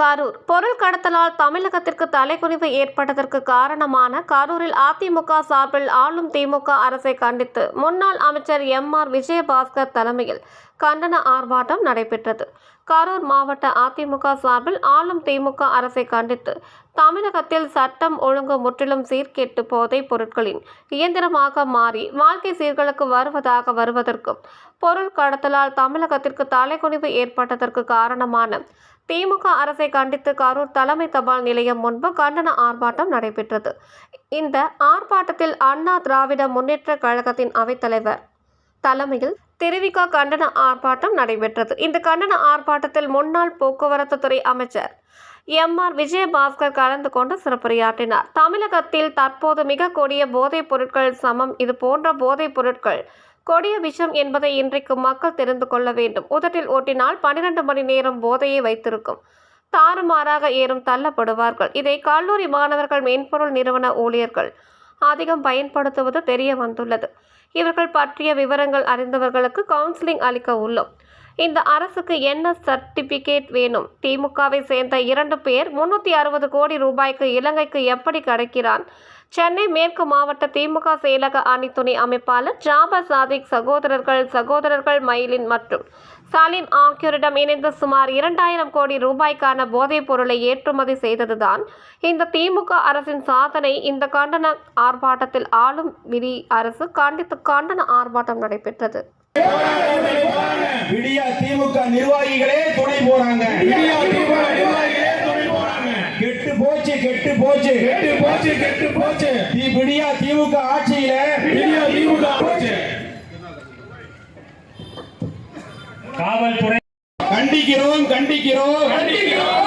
கரூர். பொருள் கடத்தலால் தமிழகத்திற்கு தலைக்குனிவு ஏற்பட்டதற்கு காரணமான கரூரில் அதிமுக சார்பில் ஆளும் திமுக அரசை கண்டித்து முன்னாள் அமைச்சர் எம் ஆர் விஜயபாஸ்கர் தலைமையில் கண்டன ஆர்ப்பாட்டம் நடைபெற்றது. கரூர் மாவட்ட அதிமுக சார்பில் ஆளும் திமுக அரசை கண்டித்து தமிழகத்தில் சட்டம் ஒழுங்கு முற்றிலும் சீர்கெட்டு போதை பொருட்களின் இயந்திரமாக மாறி வாழ்க்கை சீர்களுக்கு வருவதாக வருவதற்கும் பொருள் கடத்தலால் தமிழகத்திற்கு தலைக்குனிவு ஏற்பட்டதற்கு காரணமான திமுக அரசை கண்டித்து கரூர் தலைமை தபால் நிலையம் முன்பு கண்டன ஆர்ப்பாட்டம் நடைபெற்றது. இந்த ஆர்ப்பாட்டத்தில் அண்ணா திராவிட முன்னேற்ற கழகத்தின் அவைத்தலைவர் தலைமையில் தெரிவிக்கா கண்டன ஆர்ப்பாட்டம் நடைபெற்றது. இந்த கண்டன ஆர்ப்பாட்டத்தில் முன்னாள் போக்குவரத்து துறை அமைச்சர் எம் ஆர் விஜயபாஸ்கர் கலந்து கொண்டு சிறப்புரையாற்றினார். தமிழகத்தில் தற்போது மிக கொடிய போதைப் பொருட்கள் சமம். இது போன்ற போதைப் பொருட்கள் கொடிய விஷம் என்பதை இன்றைக்கு மக்கள் தெரிந்து கொள்ள வேண்டும். உதட்டில் ஓட்டினால் பன்னிரண்டு மணி நேரம் போதையை வைத்திருக்கும். தாறுமாறாக ஏறும் தள்ளப்படுவார்கள். இதை கல்லூரி மாணவர்கள் மென்பொருள் நிறுவன ஊழியர்கள் அதிகம் பயன்படுத்துவது தெரிய வந்துள்ளது. இவர்கள் பற்றிய விவரங்கள் அறிந்தவர்களுக்கு கவுன்சிலிங் அளிக்க உள்ளோம். இந்த அரசுக்கு என்ன சர்டிபிகேட் வேணும்? திமுகவை சேர்ந்த இரண்டு பேர் முன்னூற்றி அறுபது கோடி ரூபாய்க்கு இலங்கைக்கு எப்படி கிடைக்கிறான்? சென்னை மேற்கு மாவட்ட திமுக செயலக அணி துணை அமைப்பாளர் ஜாபர் சாதிக் சகோதரர்கள் சகோதரர்கள் மயிலின் மற்றும் சலீம் ஆகியோரிடம் இணைந்து சுமார் இரண்டாயிரம் கோடி ரூபாய்க்கான போதைப் பொருளை ஏற்றுமதி செய்ததுதான் இந்த திமுக அரசின் சாதனை. இந்த கண்டன ஆர்ப்பாட்டத்தில் ஆளும் விதி அரசு கண்டித்து கண்டன ஆர்ப்பாட்டம் நடைபெற்றது. திமுக நிர்வாகிகளே துணை போறாங்க இந்தியா திமுக நிர்வாகிகளே துணை போறாங்க. கெட்டு போச்சு கெட்டு போச்சு. கெட்டு போச்சு கெட்டு போச்சு. தி- விடியா திமுக ஆட்சியில. இந்தியா திமுக போச்சு காவல்துறை. கண்டிக்கிறோம் கண்டிக்கிறோம். கண்டிக்கிறோம்.